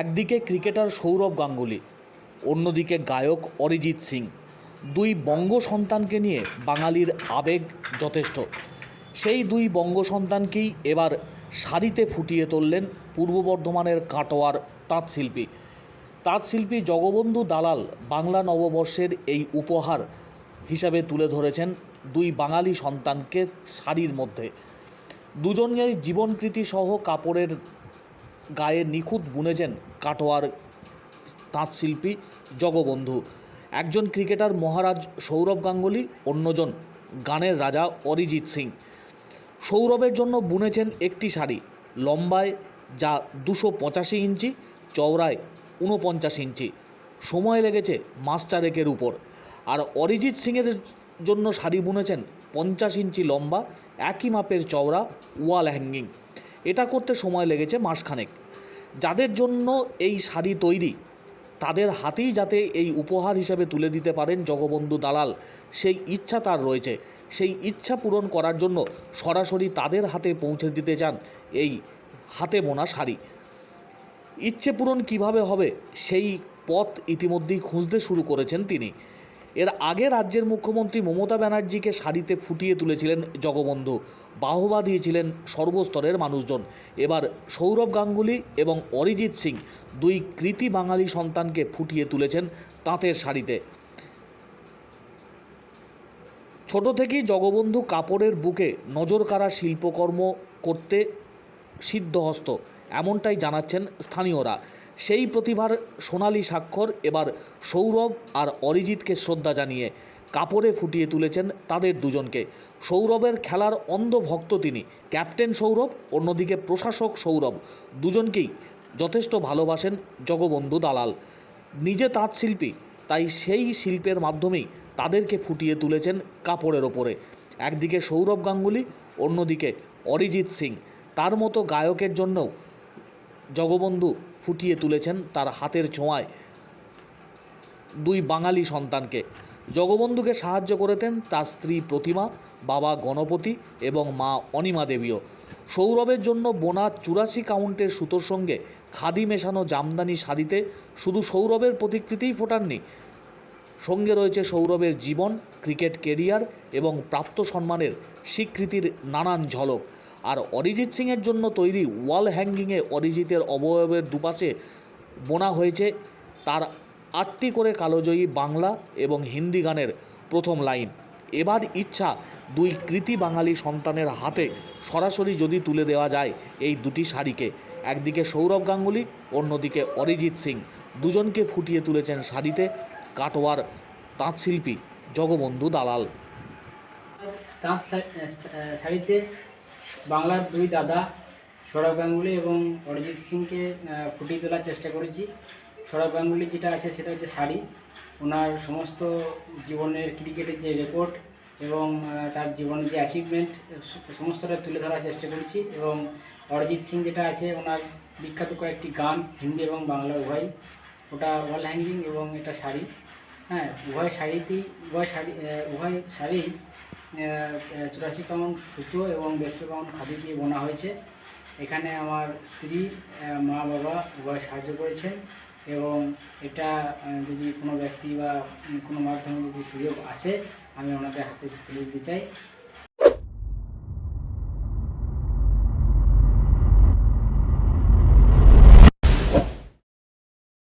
একদিকে ক্রিকেটার সৌরভ গাঙ্গুলি, অন্যদিকে গায়ক অরিজিৎ সিং। দুই বঙ্গ সন্তানকে নিয়ে বাঙালির আবেগ যথেষ্ট। সেই দুই বঙ্গ সন্তানকেই এবার শাড়িতে ফুটিয়ে তুললেন পূর্ব বর্ধমানের কাটোয়ার তাঁতশিল্পী। তাঁতশিল্পী জগবন্ধু দালাল বাংলা নববর্ষের এই উপহার হিসাবে তুলে ধরেছেন দুই বাঙালি সন্তানকে শাড়ির মধ্যে। দুজনের জীবনকৃতি সহ কাপড়ের গায়ে নিখুঁত বুনেছেন কাটোয়ার তাঁতশিল্পী জগবন্ধু। একজন ক্রিকেটার মহারাজ সৌরভ গাঙ্গুলি, অন্যজন গানের রাজা অরিজিৎ সিং। সৌরভের জন্য বুনেছেন একটি শাড়ি, লম্বায় যা দুশো পঁচাশি ইঞ্চি, চওড়ায় ঊনপঞ্চাশ ইঞ্চি। সময় লেগেছে মাস্টারেকের উপর। আর অরিজিৎ সিংয়ের জন্য শাড়ি বুনেছেন পঞ্চাশ ইঞ্চি লম্বা, একই মাপের চওড়া, ওয়াল হ্যাঙ্গিং। এটা করতে সময় লেগেছে মাসখানেক। যাদের জন্য এই শাড়ি তৈরি, তাদের হাতেই যাতে এই উপহার হিসেবে তুলে দিতে পারেন জগবন্ধু দালাল। সেই ইচ্ছা তার রয়েছে। সেই ইচ্ছা পূরণ করার জন্য সরাসরি তাদের হাতে পৌঁছে দিতে চান এই হাতে বোনা শাড়ি। ইচ্ছে পূরণ কীভাবে হবে, সেই পথ ইতিমধ্যেই খুঁজতে শুরু করেছেন তিনি। এর আগে রাজ্যের মুখ্যমন্ত্রী মমতা ব্যানার্জিকে শাড়িতে ফুটিয়ে তুলেছিলেন জগবন্ধু। বাহবা দিয়েছিলেন সর্বস্তরের মানুষজন। এবার সৌরভ গাঙ্গুলি এবং অরিজিৎ সিং দুই কৃতি বাঙালি সন্তানকে ফুটিয়ে তুলেছেন তাঁতের শাড়িতে ছোট থেকেই জগবন্ধু কাপড়ের বুকে নজর নজরকাড়া শিল্পকর্ম করতে সিদ্ধহস্ত। এমনটাই জানাচ্ছেন স্থানীয়রা। সেই প্রতিভার সোনালি স্বাক্ষর এবার সৌরভ আর অরিজিৎকে শ্রদ্ধা জানিয়ে কাপড়ে ফুটিয়ে তুলেছেন তাদের দুজনকে। সৌরভের খেলার অন্ধ ভক্ত তিনি। ক্যাপ্টেন সৌরভ, অন্যদিকে প্রশাসক সৌরভ। দুজনকেই যথেষ্ট ভালোবাসেন জগবন্ধু দালাল। নিজে তাঁত শিল্পী, তাই সেই শিল্পের মাধ্যমেই তাদেরকে ফুটিয়ে তুলেছেন কাপড়ের ওপরে। একদিকে সৌরভ গাঙ্গুলি, অন্যদিকে অরিজিৎ সিং। তার মতো গায়কের জন্যও জগবন্ধু ফুটিয়ে তুলেছেন তার হাতের ছোঁয়ায় দুই বাঙালি সন্তানকে। জগবন্ধুকে সাহায্য করেতেন তার স্ত্রী প্রতিমা, বাবা গণপতি এবং মা অনিমা দেবীও। সৌরভের জন্য বোনা চুরাশি কাউন্টের সুতোর সঙ্গে খাদি মেশানো জামদানি শাড়িতে শুধু সৌরভের প্রতিকৃতিই ফোটাননি, সঙ্গে রয়েছে সৌরভের জীবন, ক্রিকেট কেরিয়ার এবং প্রাপ্ত সম্মানের স্বীকৃতির নানান ঝলক। আর অরিজিৎ সিংয়ের জন্য তৈরি ওয়াল হ্যাঙ্গিংয়ে অরিজিতের অবয়বের দুপাশে বোনা হয়েছে তার আটটি করে কালোজয়ী বাংলা এবং হিন্দি গানের প্রথম লাইন। এবার ইচ্ছা দুই কৃতি বাঙালি সন্তানের হাতে সরাসরি যদি তুলে দেওয়া যায় এই দুটি শাড়িকে। একদিকে সৌরভ গাঙ্গুলি, অন্যদিকে অরিজিৎ সিং। দুজনকে ফুটিয়ে তুলেছেন শাড়িতে কাটোয়ার তাঁতশিল্পী জগবন্ধু দালাল। তাঁত শাড়িতে বাংলার দুই দাদা, সৌরভ গাঙ্গুলি এবং অরিজিৎ সিংকে ফুটিয়ে তোলার চেষ্টা করেছি। সৌরভ গাঙ্গুলি যেটা আছে সেটা হচ্ছে শাড়ি। ওনার সমস্ত জীবনের ক্রিকেটের যে রেকর্ড এবং তার জীবনের যে অ্যাচিভমেন্ট সমস্তটা তুলে ধরার চেষ্টা করেছি এবং অরিজিৎ সিং যেটা আছে, ওনার বিখ্যাত কয়েকটি গান হিন্দি এবং বাংলা উভয় ওটা ওয়াল হ্যাঙ্গিং এবং এটা শাড়ি। হ্যাঁ উভয় শাড়িতেই, উভয় শাড়ি উভয় শাড়ি চুরাশি পাউন্ড সুতো এবং দেড়শো পাউন্ড খাদি দিয়ে বোনা হয়েছে। এখানে আমার স্ত্রী মা, বাবা উভয় সাহায্য করেছেন এবং এটা যদি কোনো ব্যক্তি বা কোনো মাধ্যমে যদি সুযোগ আসে, আমি ওনাদের হাতে তুলে দিতে চাই।